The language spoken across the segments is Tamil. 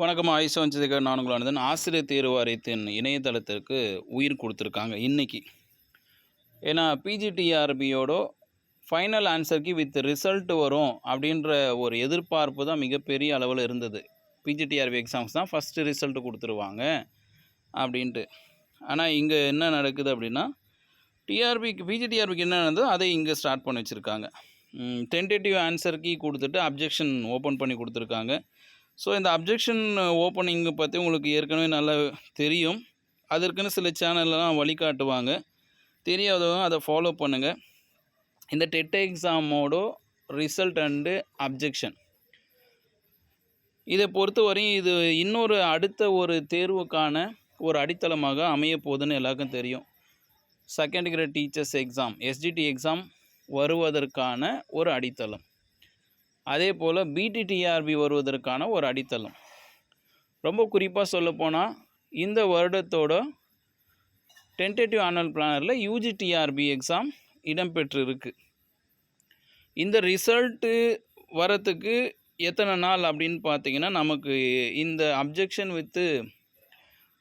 வணக்கம் ஆயுஷ் வஞ்சதுக்கு நான் உங்களானதன் ஆசிரியர் தேர்வு வாரியத்தின் இணையதளத்திற்கு உயிர் கொடுத்துருக்காங்க இன்னைக்கு. ஏன்னா பிஜிடிஆர்பியோட ஃபைனல் ஆன்சருக்கு வித் ரிசல்ட் வரும் அப்படின்ற ஒரு எதிர்பார்ப்பு தான் மிகப்பெரிய அளவில் இருந்தது. பிஜிடிஆர்பி எக்ஸாம்ஸ் தான் ஃபஸ்ட்டு ரிசல்ட் கொடுத்துருவாங்க அப்படின்ட்டு. ஆனால் இங்கே என்ன நடக்குது அப்படின்னா டிஆர்பிக்கு பிஜிடிஆர்பிக்கு என்ன நடந்ததோ அதை இங்கே ஸ்டார்ட் பண்ணி வச்சுருக்காங்க. டென்டேட்டிவ் ஆன்சர் கீ கொடுத்துட்டு அப்ஜெக்ஷன் ஓப்பன் பண்ணி கொடுத்துருக்காங்க. ஸோ இந்த அப்ஜெக்ஷன் ஓப்பனிங் பற்றி உங்களுக்கு ஏற்கனவே நல்லா தெரியும். அதற்குன்னு சில சேனல்லாம் வழிகாட்டுவாங்க. தெரியாதவங்க அதை ஃபாலோ பண்ணுங்கள் இந்த டெட் எக்ஸாமோட ரிசல்ட் அண்டு அப்ஜெக்ஷன் இதை பொறுத்தவரையும் இது இன்னொரு அடுத்த ஒரு தேர்வுக்கான ஒரு அடித்தளமாக அமைய போகுதுன்னு எல்லாருக்கும் தெரியும். Second grade teachers exam STD exam வருவதற்கான ஒரு அடித்தளம். அதே போல் பிடிடிஆர்பி வருவதற்கான ஒரு அடித்தளம். ரொம்ப குறிப்பாக சொல்லப்போனால் இந்த வருடத்தோட டென்டேட்டிவ் ஆனுவல் பிளானரில் யூஜிடிஆர்பி எக்ஸாம் இடம்பெற்றிருக்கு. இந்த ரிசல்ட்டு வரத்துக்கு எத்தனை நாள் அப்படின்னு பார்த்தீங்கன்னா நமக்கு இந்த அப்ஜெக்ஷன் வித்து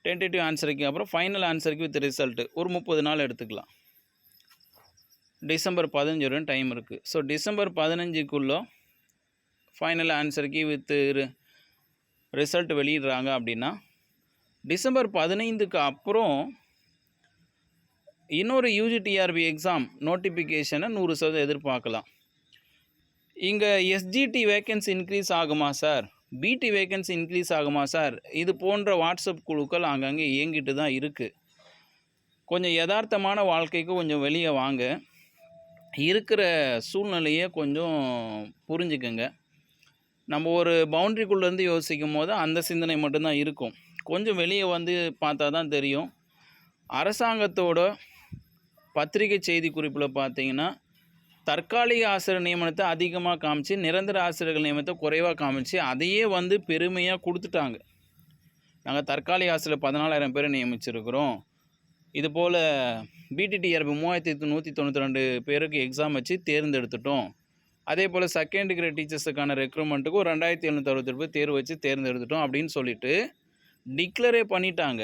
டென்டேட்டிவ் ஆன்சருக்கு அப்புறம் ஃபைனல் ஆன்சருக்கு வித் ரிசல்ட்டு ஒரு முப்பது நாள் எடுத்துக்கலாம். டிசம்பர் பதினஞ்சு வரையும் டைம் இருக்குது ஸோ டிசம்பர் பதினஞ்சுக்குள்ளே ஃபைனல் ஆன்சருக்கு வித் ரிசல்ட் வெளியிடுறாங்க அப்படின்னா டிசம்பர் பதினைந்துக்கு அப்புறம் இன்னொரு யூஜிடிஆர்பி எக்ஸாம் நோட்டிஃபிகேஷனை நூறு சதவீதம் எதிர்பார்க்கலாம். இங்கே எஸ்ஜிடி வேக்கன்சி இன்க்ரீஸ் ஆகுமா சார் பிடி வேக்கன்சி இன்க்ரீஸ் ஆகுமா சார் இது போன்ற வாட்ஸ்அப் குழுக்கள் அங்கங்கே இயங்கிட்டு தான் இருக்குது கொஞ்சம் யதார்த்தமான வாழ்க்கைக்கு கொஞ்சம் வெளியே வாங்க. இருக்கிற சூழ்நிலையை கொஞ்சம் புரிஞ்சுக்கங்க. நம்ம ஒரு பவுண்ட்ரிக்குள்ளேருந்து யோசிக்கும் போது அந்த சிந்தனை மட்டும்தான் இருக்கும். கொஞ்சம் வெளியே வந்து பார்த்தா தான் தெரியும். அரசாங்கத்தோட பத்திரிகை செய்தி குறிப்பில் பார்த்தீங்கன்னா தற்காலிக ஆசிரியர் நியமனத்தை அதிகமாக காமிச்சு நிரந்தர ஆசிரியர்கள் நியமனத்தை குறைவாக காமிச்சு அதையே வந்து பெருமையாக கொடுத்துட்டாங்க. நாங்கள் தற்காலிக ஆசிரியர் பதினாலாயிரம் பேரை நியமிச்சிருக்கிறோம். இது போல் பிடிடிஆர்பி மூவாயிரத்தி நூற்றி தொண்ணூற்றி ரெண்டு பேருக்கு எக்ஸாம் வச்சு தேர்ந்தெடுத்துட்டோம். அதே போல் செகண்ட் கிரேட் டீச்சர்ஸுக்கான ரெக்ரூட்மெண்ட்டுக்கு ஒரு ரெண்டாயிரத்தி எழுநூற்றி அறுபத்தி பேர் தேர்வு வச்சு தேர்ந்தெடுத்துட்டோம் அப்படின்னு சொல்லிட்டு டிக்ளரே பண்ணிட்டாங்க.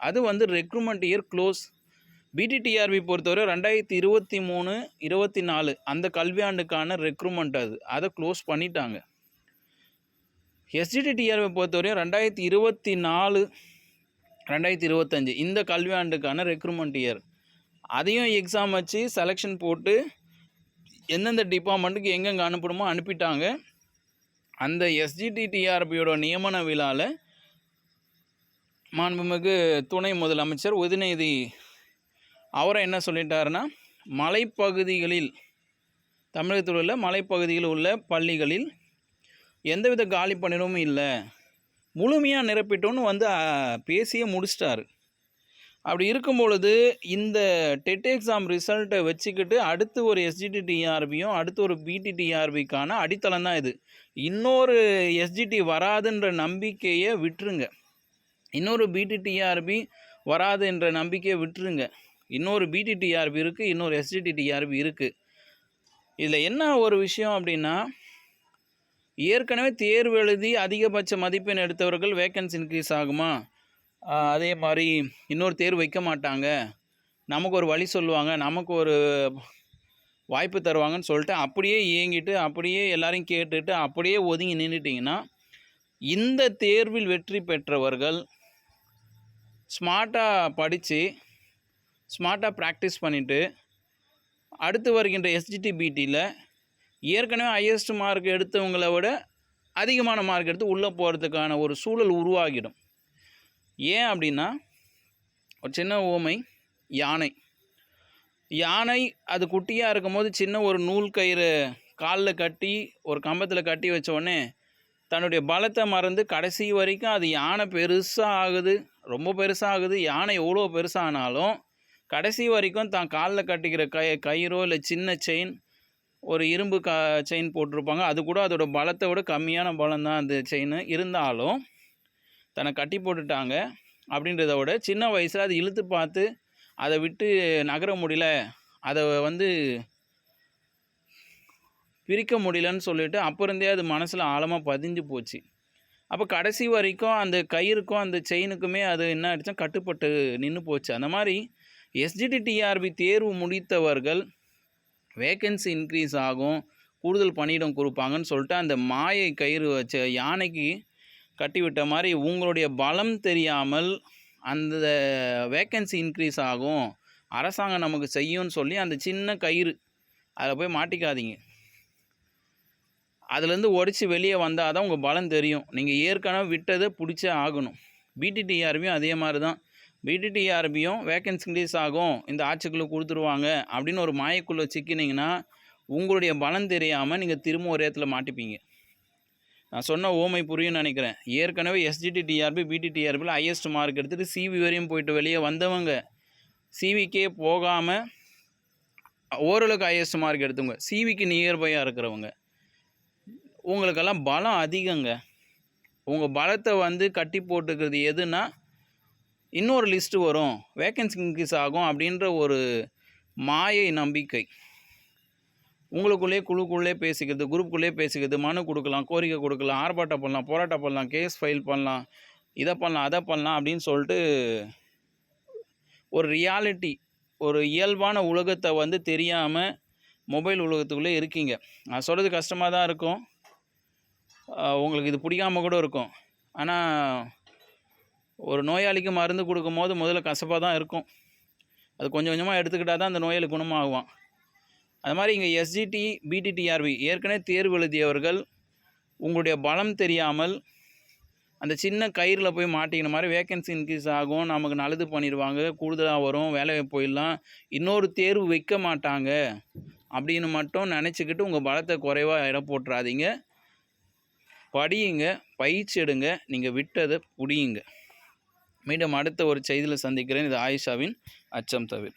அது வந்து ரெக்ரூட்மெண்ட் இயர் க்ளோஸ் பிடிடிஆர்பி பொறுத்தவரை ரெண்டாயிரத்தி இருபத்தி மூணு இருபத்தி நாலு அந்த கல்வியாண்டுக்கான ரெக்ரூட்மெண்ட் அது. அதை க்ளோஸ் பண்ணிட்டாங்க. எஸ்டிடிஆர்பி பொறுத்தவரையும் ரெண்டாயிரத்தி இருபத்தி நாலு ரெண்டாயிரத்தி இருபத்தஞ்சி இந்த கல்வியாண்டுக்கான ரெக்ரூட்மெண்ட் இயர் அதையும் எக்ஸாம் வச்சு செலெக்ஷன் போட்டு எந்தெந்த டிபார்ட்மெண்ட்டுக்கு எங்கெங்கே அனுப்பணுமோ அனுப்பிட்டாங்க. அந்த எஸ்ஜிடிடிஆர்பியோட நியமன விழாவில் மாண்புமிகு துணை முதலமைச்சர் உதயநிதி அவரை என்ன சொல்லிட்டாருன்னா மலைப்பகுதிகளில் தமிழகத்தில் உள்ள மலைப்பகுதியில் உள்ள பள்ளிகளில் எந்தவித காலி பணியிடமும் இல்லை. முழுமையாக நிரப்பிட்டோன்னு வந்து பேசியே முடிச்சிட்டாரு. அப்படி இருக்கும் பொழுது இந்த டெட் எக்ஸாம் ரிசல்ட்டை வச்சுக்கிட்டு அடுத்து ஒரு எஸ்ஜிடிடிஆர்பியும் அடுத்து ஒரு பிடிடிஆர்பிக்கான அடித்தளம் தான் இது. இன்னொரு எஸ்ஜிடி வராதுன்ற நம்பிக்கையை விட்டுருங்க. இன்னொரு பிடிடிஆர்பி வராது என்ற நம்பிக்கையை விட்டுருங்க. இன்னொரு பிடிடிஆர்பி இருக்குது இன்னொரு எஸ்டிடிஆர்பி இருக்குது இதில் என்ன ஒரு விஷயம் அப்படின்னா ஏற்கனவே தேர்வு எழுதி அதிகபட்ச மதிப்பெண் எடுத்தவர்கள் வேக்கன்சி இன்க்ரீஸ் ஆகுமா? அதே மாதிரி இன்னொரு தேர்வு வைக்க மாட்டாங்க. நமக்கு ஒரு வழி சொல்லுவாங்க. நமக்கு ஒரு வாய்ப்பு தருவாங்கன்னு சொல்லிட்டு அப்படியே இயங்கிட்டு அப்படியே எல்லாரையும் கேட்டுட்டு அப்படியே ஒதுங்கி நின்றுட்டிங்கன்னா இந்த தேர்வில் வெற்றி பெற்றவர்கள் ஸ்மார்ட்டாக படித்து ஸ்மார்ட்டாக ப்ராக்டிஸ் பண்ணிவிட்டு அடுத்து வருகின்ற எஸ்ஜிடி பிடியில் ஏற்கனவே ஹையஸ்ட் மார்க் எடுத்தவங்களை விட அதிகமான மார்க் எடுத்து உள்ளே போகிறதுக்கான ஒரு சூழல் உருவாகிடும். ஏன் அப்படின்னா ஒரு சின்ன ஓமை யானை. யானை அது குட்டியாக இருக்கும்போது சின்ன ஒரு நூல் கயிறு காலில் கட்டி ஒரு கம்பத்தில் கட்டி வச்சோடனே தன்னுடைய பலத்தை மறந்து கடைசி வரைக்கும் அது யானை பெருசாக ஆகுது ரொம்ப பெருசாக ஆகுது யானை எவ்வளோ பெருசானாலும் கடைசி வரைக்கும் தான் காலில் கட்டிக்கிற கை கயிறோ இல்லை சின்ன செயின் ஒரு இரும்பு க செயின் போட்டிருப்பாங்க. அது கூட அதோடய பலத்தை விட கம்மியான பலம் தான் அந்த செயின் இருந்தாலும் தன்னை கட்டி போட்டுட்டாங்க அப்படின்றத விட சின்ன வயசில் அது இழுத்து பார்த்து அதை விட்டு நகர முடியல. அதை வந்து பிரிக்க முடியலன்னு சொல்லிட்டு அப்போ இருந்தே அது மனசில் ஆழமாக பதிஞ்சு போச்சு. அப்போ கடைசி வரைக்கும் அந்த கயிறுக்கும் அந்த செயினுக்குமே அது என்ன ஆயிடுச்சா? கட்டுப்பட்டு நின்று போச்சு. அந்த மாதிரி எஸ்ஜிடி டிஆர்பி தேர்வு முடித்தவர்கள் வேக்கன்சி இன்க்ரீஸ் ஆகும் கூடுதல் பணியிடம் கொடுப்பாங்கன்னு சொல்லிட்டு அந்த மாயை கயிறு வச்ச யானைக்கு கட்டிவிட்ட மாதிரி உங்களுடைய பலம் தெரியாமல் அந்த வேக்கன்சி இன்க்ரீஸ் ஆகும். அரசாங்கம் நமக்கு செய்யும்னு சொல்லி அந்த சின்ன கயிறு அதில் போய் மாட்டிக்காதீங்க. அதுலேருந்து உடச்சி வெளியே வந்தால் தான் உங்கள் பலம் தெரியும். நீங்கள் ஏற்கனவே விட்டதை பிடிச்சே ஆகணும். பிடிடிஆர்பியும் அதே மாதிரி தான் பிடிடிஆர்பியும் வேக்கன்சி இன்க்ரீஸ் ஆகும். இந்த ஆட்சிக்குள்ளே கொடுத்துருவாங்க அப்படின்னு ஒரு மாயக்குள்ளே சிக்கினீங்கன்னா உங்களுடைய பலம் தெரியாமல் நீங்கள் திரும்ப ஒரு இடத்துல மாட்டிப்பீங்க. நான் சொன்ன ஓமை புரியும்னு நினைக்கிறேன். ஏற்கனவே எஸ்ஜிடி டிஆர்பி பிடிடிஆர்பியில் ஹையஸ்ட் மார்க் எடுத்துகிட்டு சிவி வரையும் போயிட்டு வெளியே வந்தவங்க. சிவிக்கே போகாமல் ஓரளவுக்கு ஹையஸ்ட் மார்க் எடுத்தவங்க. சிவிக்கு நியர்பையாக இருக்கிறவங்க. உங்களுக்கெல்லாம் பலம் அதிகங்க. உங்கள் பலத்தை வந்து கட்டி போட்டுக்கிறது எதுனா இன்னொரு லிஸ்ட்டு வரும். வேக்கன்சி இன்க்ரீஸ் ஆகும் அப்படின்ற ஒரு மாயை நம்பிக்கை. உங்களுக்குள்ளே குழுக்குள்ளே பேசிக்கிறது குரூப்புக்குள்ளேயே பேசிக்கிறது மனு கொடுக்கலாம் கோரிக்கை கொடுக்கலாம் ஆர்ப்பாட்டம் பண்ணலாம் போராட்டம் பண்ணலாம் கேஸ் ஃபைல் பண்ணலாம் இதை பண்ணலாம் அதை பண்ணலாம் அப்படின்னு சொல்லிட்டு ஒரு ரியாலிட்டி ஒரு இயல்பான உலகத்தை வந்து தெரியாமல் மொபைல் உலகத்துக்குள்ளே இருக்கீங்க. நான் சொல்கிறது கஷ்டமாக தான் இருக்கும். உங்களுக்கு இது பிடிக்காமல் கூட இருக்கும். ஆனால் ஒரு நோயாளிக்கு மருந்து கொடுக்கும்போது முதல்ல கசப்பாக தான் இருக்கும். அது கொஞ்சம் கொஞ்சமாக எடுத்துக்கிட்டால் தான் அந்த நோயாளி குணமாகுவான். அது மாதிரி இங்கே எஸ்ஜிடி பிடிடிஆர்பி ஏற்கனவே தேர்வு எழுதியவர்கள் உங்களுடைய பலம் தெரியாமல் அந்த சின்ன கயிறில் போய் மாட்டிக்கின மாதிரி வேக்கன்சி இன்க்ரீஸ் ஆகும் நமக்கு நல்லது பண்ணிடுவாங்க கூடுதலாக வரும் வேலை போயிடலாம். இன்னொரு தேர்வு வைக்க மாட்டாங்க அப்படின்னு மட்டும் நினச்சிக்கிட்டு உங்கள் பலத்தை குறைவாக இடம் போட்டுறாதீங்க. படியுங்க பயிற்சி எடுங்க நீங்கள் விட்டதை புடியுங்க. மீண்டும் அடுத்த ஒரு செய்தியில் சந்திக்கிறேன். இது ஆயிஷாவின் அச்சம் தவிர.